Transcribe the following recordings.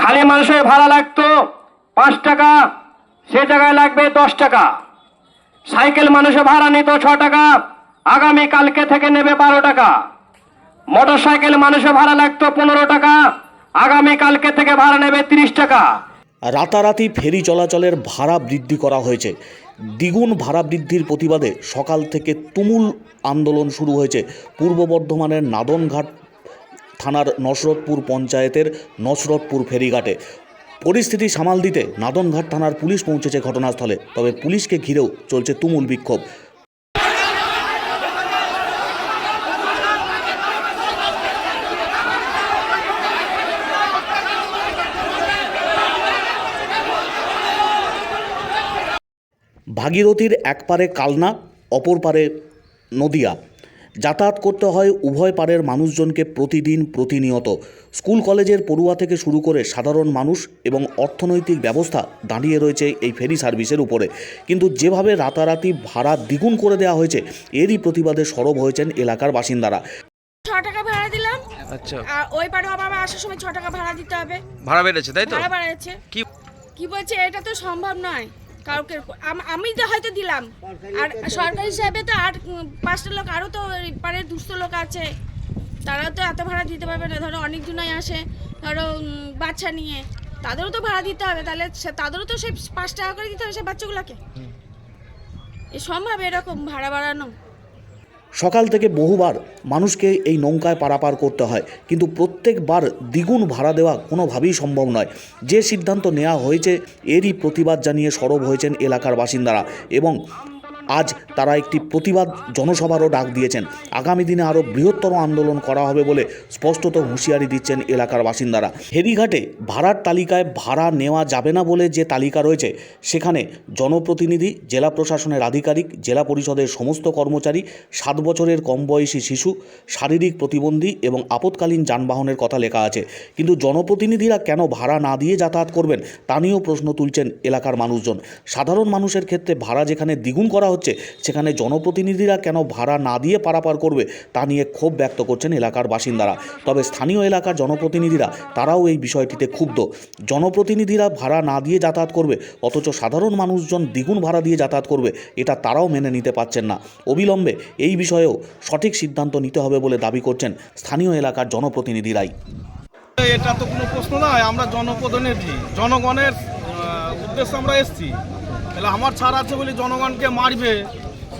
খালি মানুষের ভাড়া লাগতো পাঁচ টাকা, সে জায়গায় লাগবে দশ টাকা। সাইকেল মানুষের ভাড়া নিত ছ টাকা, আগামী কালকে থেকে নেবে বারো টাকা। মোটর সাইকেল মানুষের ভাড়া লাগতো পনেরো টাকা, আগামী কালকে থেকে ভাড়া নেবে তিরিশ টাকা। রাতারাতি ফেরি চলাচলের ভাড়া বৃদ্ধি করা হয়েছে। দ্বিগুণ ভাড়া বৃদ্ধির প্রতিবাদে সকাল থেকে তুমুল আন্দোলন শুরু হয়েছে। পূর্ব বর্ধমানের নাদনঘাট থানার নসরতপুর পঞ্চায়েতের নসরতপুর ফেরিঘাটে। পরিস্থিতি সামাল দিতে নাদনঘাট থানার পুলিশ পৌঁছেছে ঘটনাস্থলে, তবে পুলিশকে ঘিরেও চলছে তুমুল বিক্ষোভ। ভাগীরথীর এক পারে কালনা, অপর পারে নদিয়া। যাতায়াত করতে হয় উভয় পারের মানুষজনকে প্রতিদিন প্রতিনিয়ত। স্কুল কলেজের পড়ুয়া থেকে শুরু করে সাধারণ মানুষ এবং অর্থনৈতিক ব্যবস্থা দাঁড়িয়ে রয়েছে এই ফেরি সার্ভিসের উপরে। কিন্তু যেভাবে রাতারাতি ভাড়া দ্বিগুণ করে দেওয়া হয়েছে এরই প্রতিবাদে সরব হয়েছেন এলাকার বাসিন্দারা। ছ টাকা ভাড়া দিলাম। আচ্ছা। আর ওই পারে আবার আসার সময় ছ টাকা ভাড়া দিতে হবে। ভাড়া বেড়েছে তাই তো? ভাড়া বাড়াচ্ছে কি কি বলছে এটা তো সম্ভব নয়। কাউকে আম- তো হয়তো দিলাম। আর সরকারি হিসাবে তো আর পাঁচটা লোক আরও তো পারে দুস্থ লোক আছে। তারা তো এত ভাড়া দিতে পারবে না। ধরো অনেক জনাই আসে ধরো বাচ্চা নিয়ে। তাদেরও তো ভাড়া দিতে হবে। তাহলে তাদেরও তো সেই পাঁচ টাকা করে দিতে হবে সেই বাচ্চাগুলোকে? এ সম্ভব এরকম ভাড়া বাড়ানো? সকাল থেকে বহুবার মানুষকে এই নৌকায় পারাপার করতে হয়। কিন্তু প্রত্যেকবার দ্বিগুণ ভাড়া দেওয়া কোনোভাবেই সম্ভব নয়। যে সিদ্ধান্ত নেওয়া হয়েছে, এরই প্রতিবাদ জানিয়ে সরব হয়েছেন এলাকার বাসিন্দারা এবং আজ তারা একটি প্রতিবাদ জনসভারও ডাক দিয়েছেন। আগামী দিনে আরও বৃহত্তর আন্দোলন করা হবে বলে স্পষ্টত হুঁশিয়ারি দিচ্ছেন এলাকার বাসিন্দারা। ফেরিঘাটে ভাড়ার তালিকায় ভাড়া নেওয়া যাবে না বলে যে তালিকা রয়েছে, সেখানে জনপ্রতিনিধি, জেলা প্রশাসনের আধিকারিক, জেলা পরিষদের সমস্ত কর্মচারী, সাত বছরের কম বয়সী শিশু, শারীরিক প্রতিবন্ধী এবং আপৎকালীন যানবাহনের কথা লেখা আছে। কিন্তু জনপ্রতিনিধিরা কেন ভাড়া না দিয়ে যাতায়াত করবেন, তা নিয়েও প্রশ্ন তুলছেন এলাকার মানুষজন। সাধারণ মানুষের ক্ষেত্রে ভাড়া যেখানে দ্বিগুণ করা হচ্ছে সেখানে জনপ্রতিনিধিরা কেন ভাড়া না দিয়ে পারাপার করবে তা নিয়ে ক্ষোভ ব্যক্ত করছেন এলাকার বাসিন্দারা। তবে স্থানীয় এলাকার জনপ্রতিনিধিরা, তারাও এই বিষয়টিতে ক্ষুব্ধ। জনপ্রতিনিধিরা ভাড়া না দিয়ে যাতায়াত করবে, অথচ সাধারণ মানুষজন দ্বিগুণ ভাড়া দিয়ে যাতায়াত করবে, এটা তারাও মেনে নিতে পারছেন না। অবিলম্বে এই বিষয়েও সঠিক সিদ্ধান্ত নিতে হবে বলে দাবি করছেন স্থানীয় এলাকার জনপ্রতিনিধিরাই। এটা তো কোনো প্রশ্ন নয়, আমরা জনপ্রতিনিধি জনগণের উদ্দেশ্যে আমরা এসেছি। তাহলে আমার ছাড় আছে বলে জনগণকে মারবে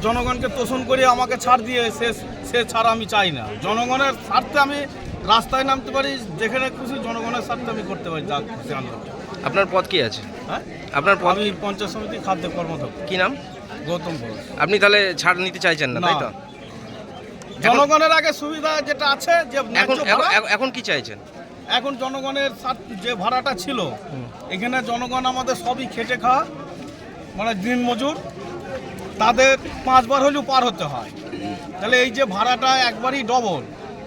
জনগণকে তোষণ করে আমাকে ছাড় দিয়ে সে সে ছাড় আমি চাই না। জনগণের স্বার্থে আমি রাস্তায় নামতে পারি যেখানে খুশি জনগণের স্বার্থে আমি করতে পারি যা খুশি আন্দোলন আপনার পদ কি আছে? হ্যাঁ? আপনার পদ? আমি পঞ্চায়েত সমিতি খাদ্য কর্মদক্ষ। কি নাম? গৌতম ঘোষ আপনি তাহলে ছাড় নিতে চাইছেন না তাই তো? জনগণের আগে সুবিধা যেটা আছে যে এখন- এখন কি চাইছেন? এখন জনগণের যে ভাড়াটা ছিল এখানে জনগণ আমাদের সবই খেটে খাওয়া মানে দিন মজুর তাদের পাঁচবার হলেও পার হতে হয়। তাহলে এই যে ভাড়াটা একবারই ডবল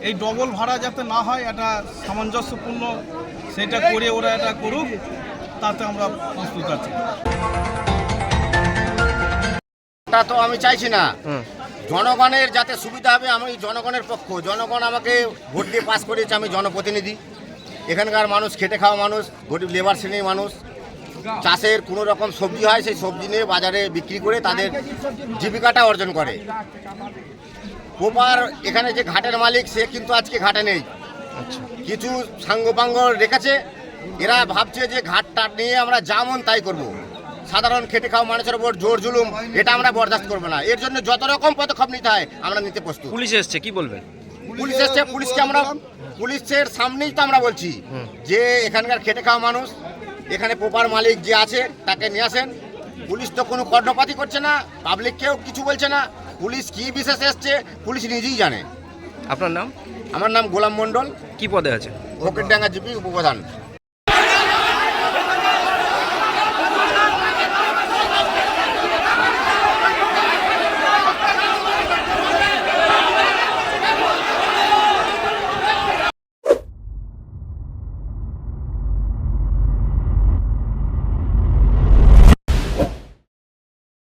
এই ডবল ভাড়া যাতে না হয় এটা সামঞ্জস্যপূর্ণ সেটা করে ওরা এটা করুক তাতে আমরা প্রস্তুত আছি। তা তো আমি চাইছি না। জনগণের যাতে সুবিধা হবে আমি জনগণের পক্ষ জনগণ আমাকে ভোট দিয়ে পাস করিয়েছে আমি জনপ্রতিনিধি। এখানকার মানুষ খেটে খাওয়া মানুষ গরিব লেবার শ্রেণির মানুষ চাষের কোনো রকম সবজি হয় সেই সবজি নিয়ে বাজারে বিক্রি করে তাদের জীবিকাটা অর্জন করে। পোপার এখানে যে ঘাটের মালিক সে কিন্তু আজকে ঘাটে নেই। আচ্ছা। কিছু সাঙ্গপাঙ্গ রেখেছে। এরা ভাবছে যে ঘাটটা নিয়ে আমরা যেমন তাই করব। সাধারণ খেটে খাওয়া মানুষের উপর জোর জুলুম এটা আমরা বরদাস্ত করব না। এর জন্য যত রকম পদক্ষেপ নিতে হয় আমরা নিতে প্রস্তুত। পুলিশ এসছে কি বলবেন? পুলিশ এসছে পুলিশকে আমরা পুলিশের সামনেই তো আমরা বলছি যে এখানকার খেটে খাওয়া মানুষ এখানে প্রপার মালিক যে আছে তাকে নিয়ে আসেন। পুলিশ তো কোনো কর্ণপাতি করছে না পাবলিক কেউ কিছু বলছে না। পুলিশ কি বিশেষ এসছে পুলিশ নিজেই জানে। আপনার নাম? আমার নাম গোলাম মণ্ডল। কি পদে আছে? ফকিরডাঙ্গা জিপি উপপ্রধান।